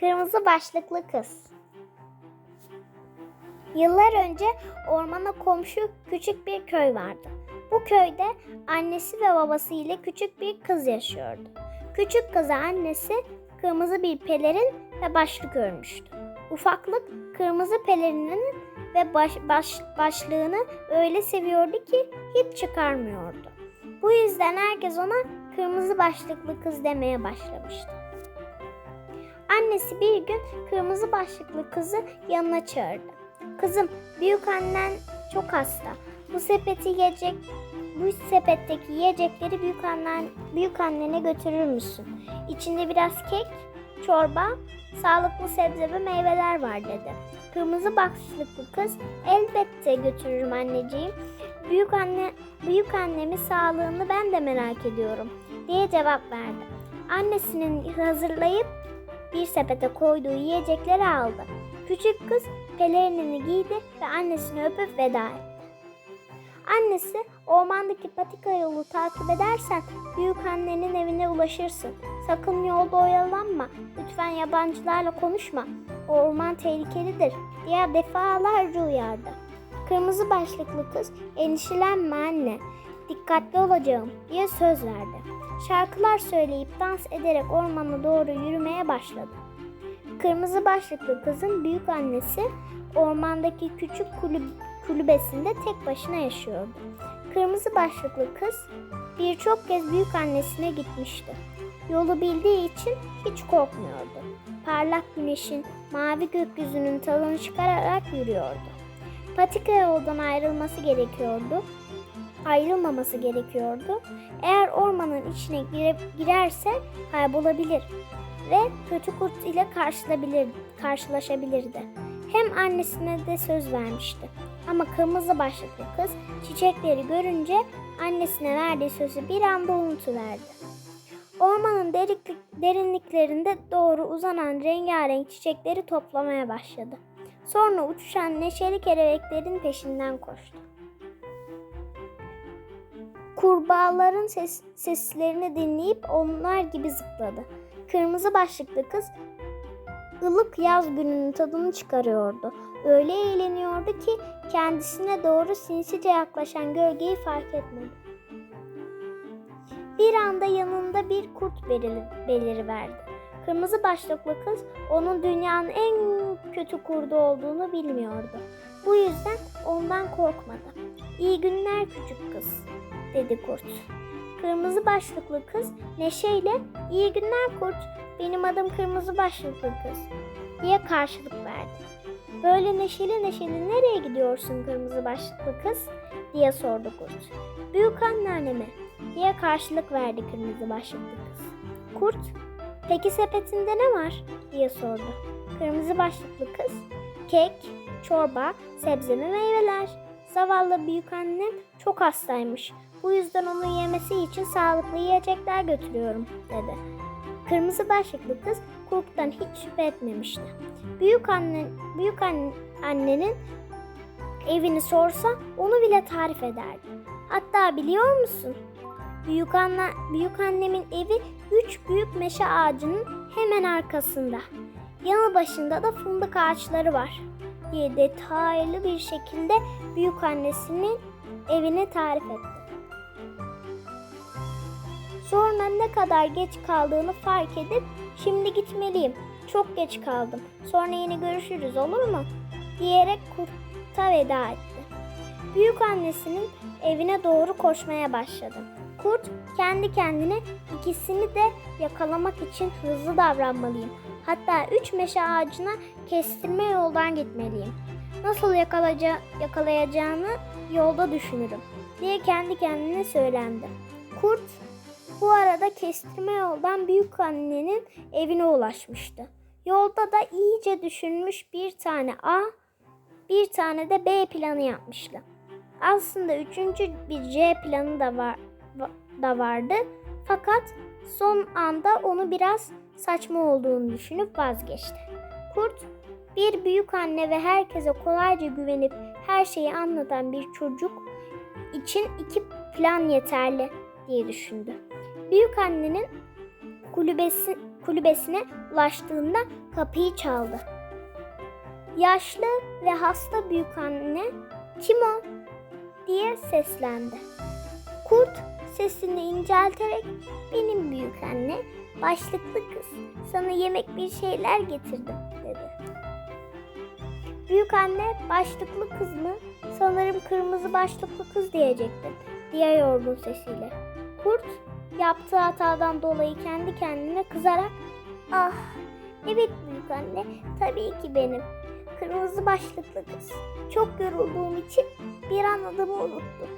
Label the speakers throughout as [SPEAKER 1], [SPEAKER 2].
[SPEAKER 1] Kırmızı başlıklı kız. Yıllar önce ormana komşu küçük bir köy vardı. Bu köyde annesi ve babası ile küçük bir kız yaşıyordu. Küçük kıza annesi kırmızı bir pelerin ve başlık örmüştü. Ufaklık kırmızı pelerinin ve baş, baş, başlığını öyle seviyordu ki hiç çıkarmıyordu. Bu yüzden herkes ona kırmızı başlıklı kız demeye başlamıştı. Annesi bir gün kırmızı başlıklı kızı yanına çağırdı. Kızım, büyük annen çok hasta. Bu sepeti yiyecek, bu sepetteki yiyecekleri büyük annen, büyük annene götürür müsün? İçinde biraz kek, çorba, sağlıklı sebze ve meyveler var dedi. Kırmızı başlıklı kız elbette götürürüm anneciğim. Büyük anne, büyük annemin sağlığını ben de merak ediyorum diye cevap verdi. Annesinin hazırlayıp bir sepete koyduğu yiyecekleri aldı. Küçük kız pelerinini giydi ve annesini öpüp veda etti. Annesi ormandaki patika yolu takip edersen büyük annenin evine ulaşırsın. Sakın yolda oyalanma. Lütfen yabancılarla konuşma. Orman tehlikelidir diye defalarca uyardı. Kırmızı başlıklı kız endişelenme anne. Dikkatli olacağım diye söz verdi. Şarkılar söyleyip dans ederek ormana doğru yürümeye başladı. Kırmızı başlıklı kızın büyük annesi ormandaki küçük kulüp, kulübesinde tek başına yaşıyordu. Kırmızı başlıklı kız birçok kez büyük annesine gitmişti. Yolu bildiği için hiç korkmuyordu. Parlak güneşin, mavi gökyüzünün tadını çıkararak yürüyordu. Patika yoldan ayrılması gerekiyordu. Ayrılmaması gerekiyordu. Eğer ormanın içine gire, girerse kaybolabilir ve kötü kurt ile karşılaşabilir, karşılaşabilirdi. Hem annesine de söz vermişti. Ama kırmızı başlıklı kız çiçekleri görünce annesine verdiği sözü bir anda unutuverdi. Ormanın derinlik, derinliklerinde doğru uzanan rengarenk çiçekleri toplamaya başladı. Sonra uçuşan neşeli kelebeklerin peşinden koştu. Kurbağaların ses, seslerini dinleyip onlar gibi zıpladı. Kırmızı başlıklı kız ılık yaz gününün tadını çıkarıyordu. Öyle eğleniyordu ki kendisine doğru sinsice yaklaşan gölgeyi fark etmedi. Bir anda yanında bir kurt belir- beliriverdi. Kırmızı başlıklı kız onun dünyanın en kötü kurdu olduğunu bilmiyordu. Bu yüzden ondan korkmadı. İyi günler küçük kız, dedi kurt. Kırmızı başlıklı kız neşeyle iyi günler kurt benim adım kırmızı başlıklı kız diye karşılık verdi. Böyle neşeli neşeli nereye gidiyorsun kırmızı başlıklı kız diye sordu kurt. Büyük anneanneme diye karşılık verdi kırmızı başlıklı kız. Kurt peki sepetinde ne var diye sordu. Kırmızı başlıklı kız kek, çorba, sebze ve meyveler. Zavallı büyük annem çok hastaymış. Bu yüzden onun yemesi için sağlıklı yiyecekler götürüyorum dedi. Kırmızı başlıklı kız kurttan hiç şüphe etmemişti. Büyük anne, büyük anne, annenin evini sorsa onu bile tarif ederdi. Hatta biliyor musun? Büyük anne, büyük annemin evi üç büyük meşe ağacının hemen arkasında. Yanı başında da fındık ağaçları var diye detaylı bir şekilde büyük annesinin evini tarif etti. Sonra ne kadar geç kaldığını fark edip şimdi gitmeliyim. Çok geç kaldım. Sonra yine görüşürüz olur mu? diyerek kurta veda etti. Büyük annesinin evine doğru koşmaya başladı. Kurt kendi kendine ikisini de yakalamak için hızlı davranmalıyım. Hatta üç meşe ağacına kestirme yoldan gitmeliyim. Nasıl yakalaca yakalayacağını yolda düşünürüm diye kendi kendine söylendi. Kurt bu arada kestirme yoldan büyük annenin evine ulaşmıştı. Yolda da iyice düşünmüş bir tane A, bir tane de B planı yapmıştı. Aslında üçüncü bir C planı da var va- da vardı. Fakat son anda onu biraz saçma olduğunu düşünüp vazgeçti. Kurt bir büyük anne ve herkese kolayca güvenip her şeyi anlatan bir çocuk için iki plan yeterli diye düşündü. Büyük annenin kulübesi, kulübesine ulaştığında kapıyı çaldı. Yaşlı ve hasta büyük anne kim o diye seslendi. Kurt sesini incelterek benim büyük anne başlıklı kız sana yemek bir şeyler getirdim dedi. Büyük anne başlıklı kız mı? Sanırım kırmızı başlıklı kız diyecektim diye yorgun sesiyle. Kurt yaptığı hatadan dolayı kendi kendine kızarak ah evet büyük anne tabii ki benim kırmızı başlıklı kız. Çok yorulduğum için bir an adımı unuttum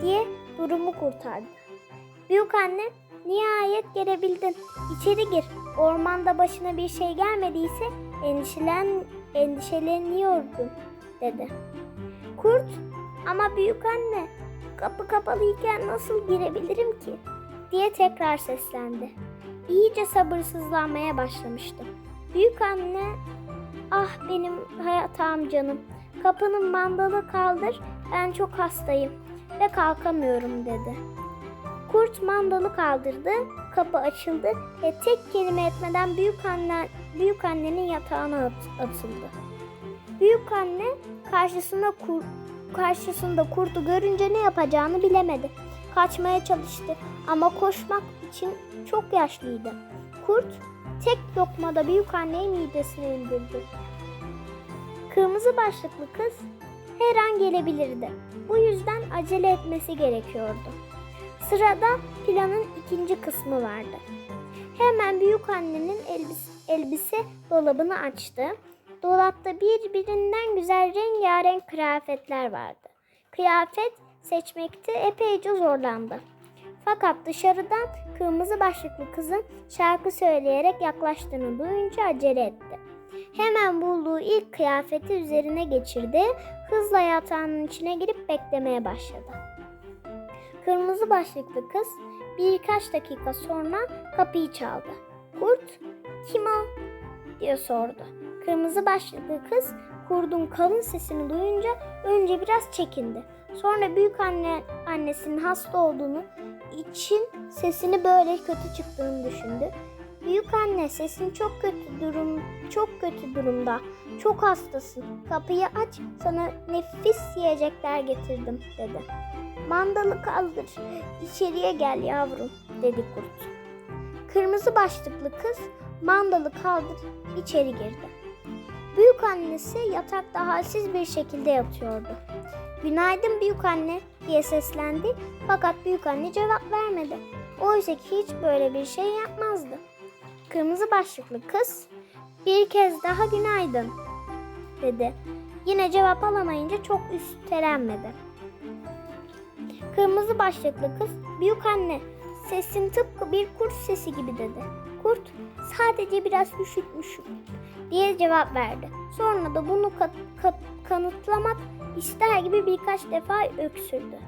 [SPEAKER 1] diye durumu kurtardı. Büyük anne nihayet gelebildin. İçeri gir. Ormanda başına bir şey gelmediyse endişelen, endişeleniyordun dedi. Kurt ama büyük anne kapı kapalıyken nasıl girebilirim ki? Diye tekrar seslendi. İyice sabırsızlanmaya başlamıştı. Büyük anne ah benim hayatım canım kapının mandalı kaldır ben çok hastayım ve kalkamıyorum dedi. Kurt mandalı kaldırdı, kapı açıldı ve tek kelime etmeden büyük anne büyük annenin yatağına at- atıldı. Büyük anne karşısında kur, karşısında kurtu görünce ne yapacağını bilemedi. Kaçmaya çalıştı ama koşmak için çok yaşlıydı. Kurt tek lokmada büyük anneyi midesine indirdi. Kırmızı başlıklı kız her an gelebilirdi. Bu yüzden acele etmesi gerekiyordu. Sırada planın ikinci kısmı vardı. Hemen büyük annenin elbise, elbise dolabını açtı. Dolapta birbirinden güzel rengarenk kıyafetler vardı. Kıyafet seçmekte epeyce zorlandı. Fakat dışarıdan kırmızı başlıklı kızın şarkı söyleyerek yaklaştığını duyunca acele etti. Hemen bulduğu ilk kıyafeti üzerine geçirdi. Hızla yatağının içine girip beklemeye başladı. Kırmızı başlıklı kız birkaç dakika sonra kapıyı çaldı. Kurt, kim o? diye sordu. Kırmızı başlıklı kız kurdun kalın sesini duyunca önce biraz çekindi. Sonra büyük anne annesinin hasta olduğunu için sesini böyle kötü çıktığını düşündü. Büyük anne sesin çok kötü durum çok kötü durumda. Çok hastasın. Kapıyı aç. Sana nefis yiyecekler getirdim dedi. Mandalı kaldır. İçeriye gel yavrum dedi kurt. Kırmızı başlıklı kız mandalı kaldır içeri girdi. Büyük annesi yatakta halsiz bir şekilde yatıyordu. Günaydın büyük anne diye seslendi fakat büyük anne cevap vermedi. Oysa ki hiç böyle bir şey yapmazdı. Kırmızı başlıklı kız bir kez daha günaydın dedi. Yine cevap alamayınca çok üstelenmedi. Kırmızı başlıklı kız büyük anne sesin tıpkı bir kurt sesi gibi dedi. Kurt sadece biraz üşütmüşüm diye cevap verdi. Sonra da bunu ka- ka- kanıtlamak ister gibi birkaç defa öksürdü.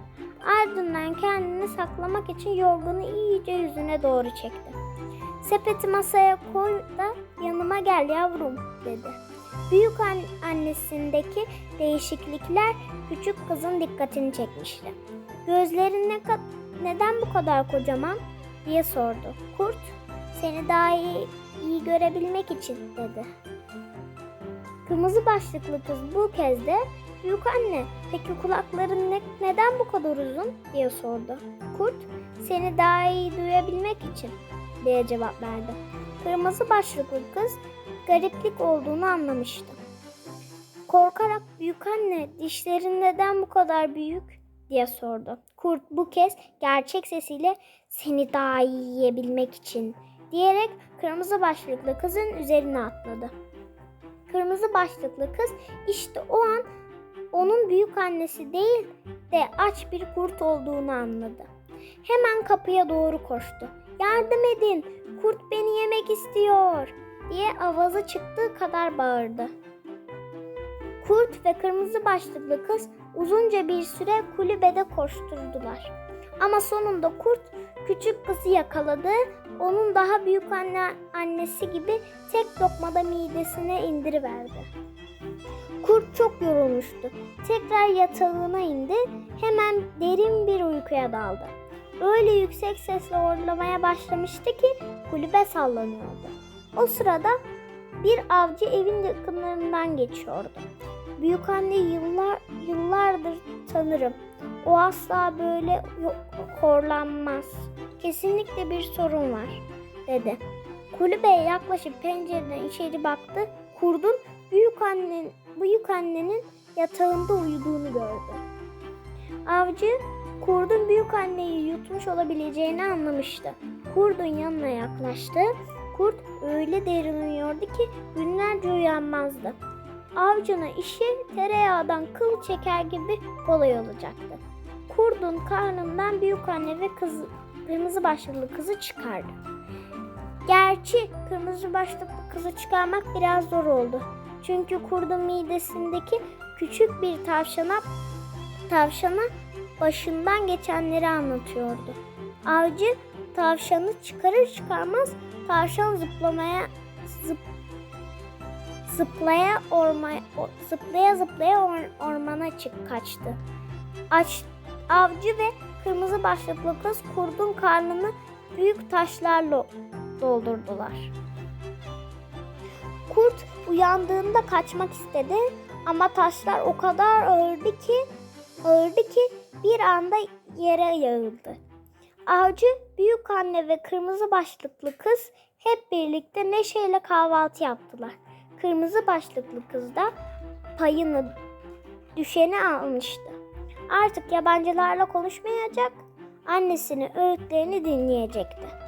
[SPEAKER 1] Ardından kendini saklamak için yorgunu iyice yüzüne doğru çekti. Sepeti masaya koy da yanıma gel yavrum dedi. Büyük an- annesindeki değişiklikler küçük kızın dikkatini çekmişti. Gözlerin ne neden bu kadar kocaman diye sordu. Kurt seni daha iyi, iyi görebilmek için dedi. Kırmızı başlıklı kız bu kez de büyük anne peki kulakların ne, neden bu kadar uzun diye sordu. Kurt seni daha iyi duyabilmek için diye cevap verdi. Kırmızı başlıklı kız gariplik olduğunu anlamıştı. Korkarak büyük anne dişlerin neden bu kadar büyük diye sordu. Kurt bu kez gerçek sesiyle seni daha iyi yiyebilmek için diyerek kırmızı başlıklı kızın üzerine atladı. Kırmızı başlıklı kız işte o an onun büyük annesi değil de aç bir kurt olduğunu anladı. Hemen kapıya doğru koştu. Yardım edin, kurt beni yemek istiyor diye avazı çıktığı kadar bağırdı. Kurt ve kırmızı başlıklı kız uzunca bir süre kulübede koşturdular. Ama sonunda kurt küçük kızı yakaladı. Onun daha büyük anne annesi gibi tek lokmada midesine indiriverdi. Kurt çok yorulmuştu. Tekrar yatağına indi. Hemen derin bir uykuya daldı. Öyle yüksek sesle horlamaya başlamıştı ki kulübe sallanıyordu. O sırada Bir avcı evin yakınlarından geçiyordu. Büyük anne yıllar yıllardır tanırım. O asla böyle horlanmaz. Kesinlikle bir sorun var, dedi. Kulübeye yaklaşıp pencereden içeri baktı. Kurdun büyük annen, büyük annenin yatağında uyuduğunu gördü. Avcı kurdun büyük anneyi yutmuş olabileceğini anlamıştı. Kurdun yanına yaklaştı. Kurt öyle derin uyuyordu ki günlerce uyanmazdı. Avcına işi tereyağından kıl çeker gibi kolay olacaktı. Kurdun karnından büyük anne ve kız, kırmızı başlıklı kızı çıkardı. Gerçi kırmızı başlıklı kızı çıkarmak biraz zor oldu. Çünkü kurdun midesindeki küçük bir tavşana tavşana başından geçenleri anlatıyordu. Avcı tavşanı çıkarır çıkarmaz tavşan zıplamaya zıp, zıplaya orma, zıplaya zıplaya or- ormana çık kaçtı. Aç, avcı ve kırmızı başlıklı kız kurdun karnını büyük taşlarla doldurdular. Kurt uyandığında kaçmak istedi ama taşlar o kadar ağırdı ki ağırdı ki bir anda yere yağıldı. Avcı, büyük anne ve kırmızı başlıklı kız hep birlikte neşeyle kahvaltı yaptılar. Kırmızı başlıklı kız da payını düşeni almıştı. Artık yabancılarla konuşmayacak, annesinin öğütlerini dinleyecekti.